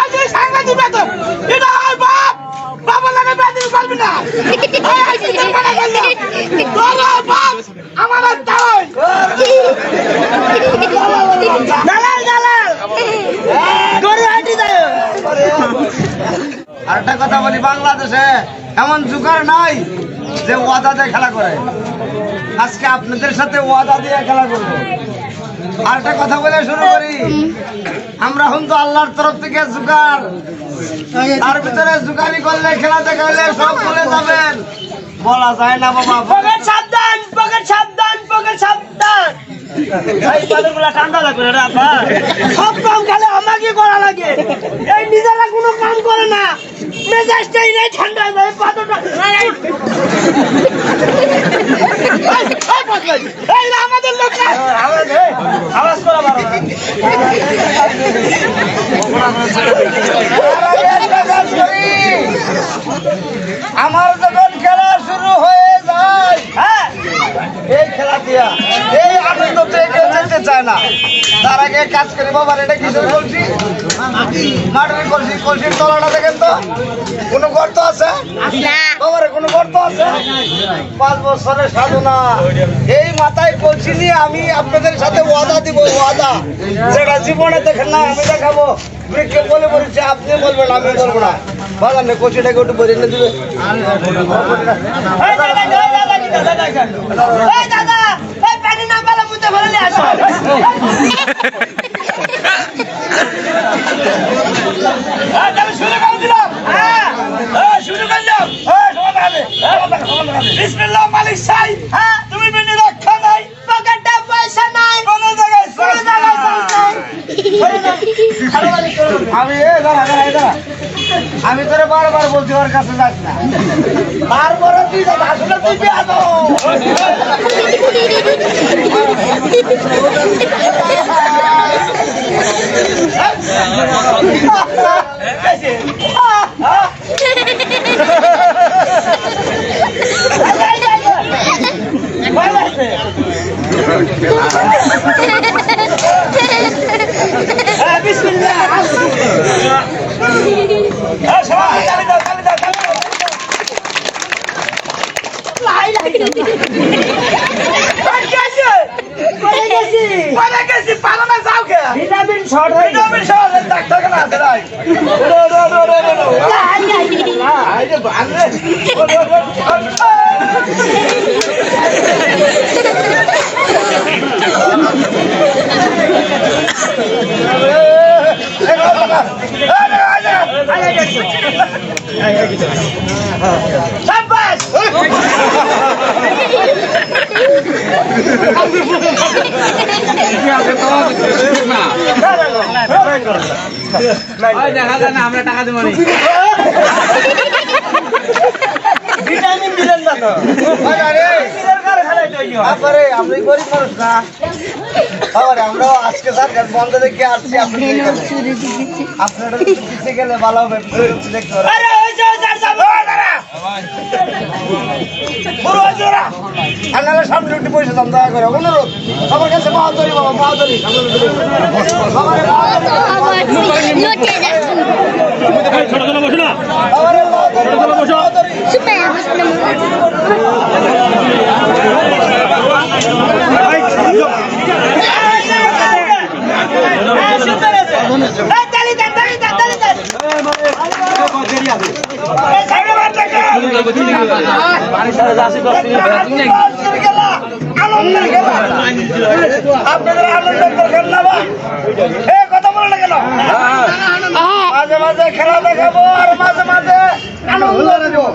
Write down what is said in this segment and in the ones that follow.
আজ এই সাংঘাতিক বেতন। এটা হয় বাপ। বাবার লাগে বেতন করবি না। আমার তাই। দালাল দালাল। গরু হাঁটি যায় আরেকটা কথা বলি, বাংলাদেশে এমন জুকার নাই যে ওয়াদা দিয়ে খেলা করে। আজকে আপনাদের সাথে ওয়াদা দিয়ে খেলা করব। আরেকটা কথা বলে শুরু করি। আমরা হন তো আল্লাহর তরফ থেকে জুকার তার ভিতরে জুকারি করলে খেলা দেখাইলে সব ভুলে যাবেন। বলা যায় না বাবা পকেট সাবধান পকেট সাবধান পকেট সাবধান। এই ঠান্ডা লাগবে রে সব কাম খেলে আমাকে করা লাগে। এই নিজেরা কোনো কাম করে না। মেজাজটাই নাই ঠান্ডা যায় পাতটা এই, এই পাতলাই, এই না আমাদের লোক না। আওয়াজ করা বারো আমার যখন খেলা শুরু হয়ে যায় হ্যাঁ এই খেলা দিয়া এই আনন্দ থেকে চায় না তার আগে কাজ করি বাবার এটা মাটির কলসি কলসির তলাটা দেখেন তো কোনো গর্ত আছে বাবার কোনো গর্ত আছে পাঁচ বছরের সাধনা এই মাথায় কলসি নিয়ে আমি আপনাদের সাথে ওয়াদা দিব ওয়াদা যেটা জীবনে দেখেন না আমি দেখাবো কে বলে বলেছে আপনি বলবেন আমি বলব না বাগান না কলসিটাকে একটু বলে দিবে দাদা, এই দাদা, এই দাদা, এই দাদা। এই দাদা, এই পানি আসো। হ্যাঁ। হ্যাঁ, তুমি রক্ষা নাই। পকেটে পয়সা নাই। কোনো জায়গায় কোনো জায়গায়। আমি তোরে বারবার বলছি ওর কাছে যাস না বারবার তুই যা, আসলে তুই বেয়াদব। ভয় লাগছে। হ্যাঁ, বিসমিল্লাহ। হ্যাঁ, সবাই তালি দাও, তালি দাও, তালি দাও। কই গেছে? কই গেছি? পালামে যাও কে? ভিটামিন শর্ট এর ডাক্তার কেন আছে রাই? রো, রো, রো, রো, রো, রো। আই রে, বাল রে। রো, রো, রো, রো। এই রো, রো, রো। এই রে, এই রে। আই, আই, আই। শাবাশ! ভিটামিন দিলেন না তো আরে কিসের কারখানায় তৈরি হয়? আরে আপনি গরিব মানুষ না আরে আমরাও আজকে স্যার বন্ধ দেখে আসছি আপনি আপনারা পিছিয়ে গেলে ভালো হবে দেখতে সামনে, একটু পয়সা দাম দয়া করে অনুরোধ আমার কাছে বাহাদুরি বাবা সামনে একটু বসুন। বাবারে আপনাদের আনন্দের তো খেলা বা? এ, কথা বলে না কেন? মাঝে মাঝে খেলা দেখাবো আর মাঝে মাঝে আনন্দ দেবো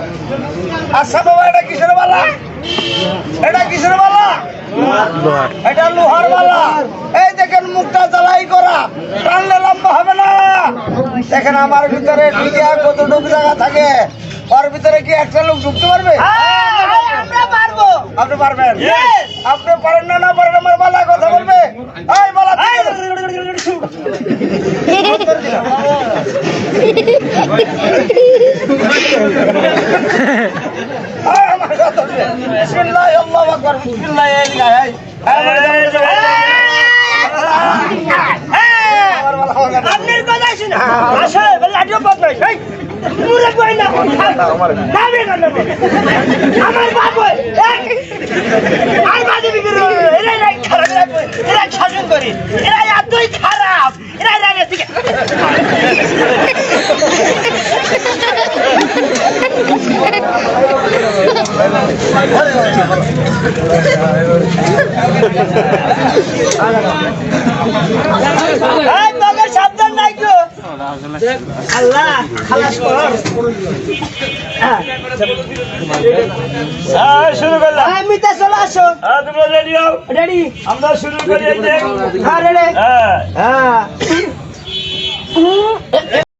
আচ্ছা বাবা এটা কিসের বালা? এটা কিসের বালা? এটা লোহার বালা। এই দেখেন মুখটা জ্বালাই করা। টানলে লম্বা হবে না। দেখেন আমার ভিতরে ঢুকিয়া কতটুকু জায়গা থাকে ওর ভিতরে কি একটা লোক ঢুকতে পারবে? আমরা পারব। আপনি পারবেন? আপনি পারেন না না পারেন আমার বালা কথা বলবে এই বালা বিসমিল্লাহ আল্লাহু আকবার বিসমিল্লাহ এই লিখা আপনার কথা শুনে। আসে বলে আজও বদমাইশ এই মুরে কই না না। বে না। আমার বাপ আর বাদে বিগড় এরা এরা খারাপ এরা এরা শাসন করি। এরা এতই খারাপ এরা এরা গেছে এই তোকে সাবধান নাই গো আল্লাহ খালাস কর। হ্যাঁ। হ্যাঁ শুরু করলাম। আমি তো চলে আসো। হ্যাঁ তোমরা রেডি হও? রেডি আমরা শুরু করি হ্যাঁ রেডি হ্যাঁ। হ্যাঁ।